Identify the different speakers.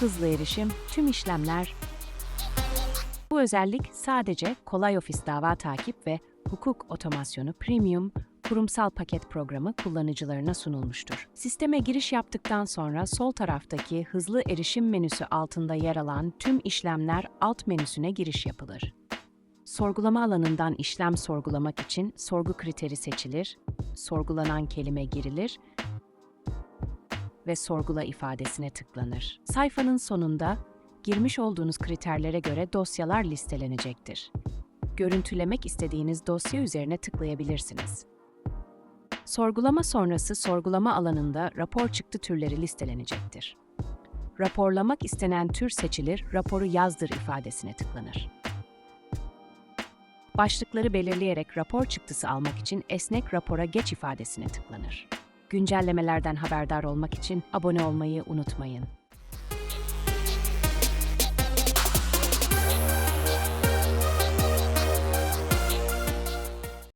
Speaker 1: hızlı erişim, tüm işlemler. Bu özellik sadece kolay ofis dava takip ve hukuk otomasyonu premium kurumsal paket programı kullanıcılarına sunulmuştur. Sisteme giriş yaptıktan sonra sol taraftaki hızlı erişim menüsü altında yer alan tüm işlemler alt menüsüne giriş yapılır. Sorgulama alanından işlem sorgulamak için sorgu kriteri seçilir, sorgulanan kelime girilir ve sorgula ifadesine tıklanır. Sayfanın sonunda girmiş olduğunuz kriterlere göre dosyalar listelenecektir. Görüntülemek istediğiniz dosya üzerine tıklayabilirsiniz. Sorgulama sonrası sorgulama alanında rapor çıktı türleri listelenecektir. Raporlamak istenen tür seçilir, raporu yazdır ifadesine tıklanır. Başlıkları belirleyerek rapor çıktısı almak için esnek rapora geç ifadesine tıklanır. Güncellemelerden haberdar olmak için abone olmayı unutmayın.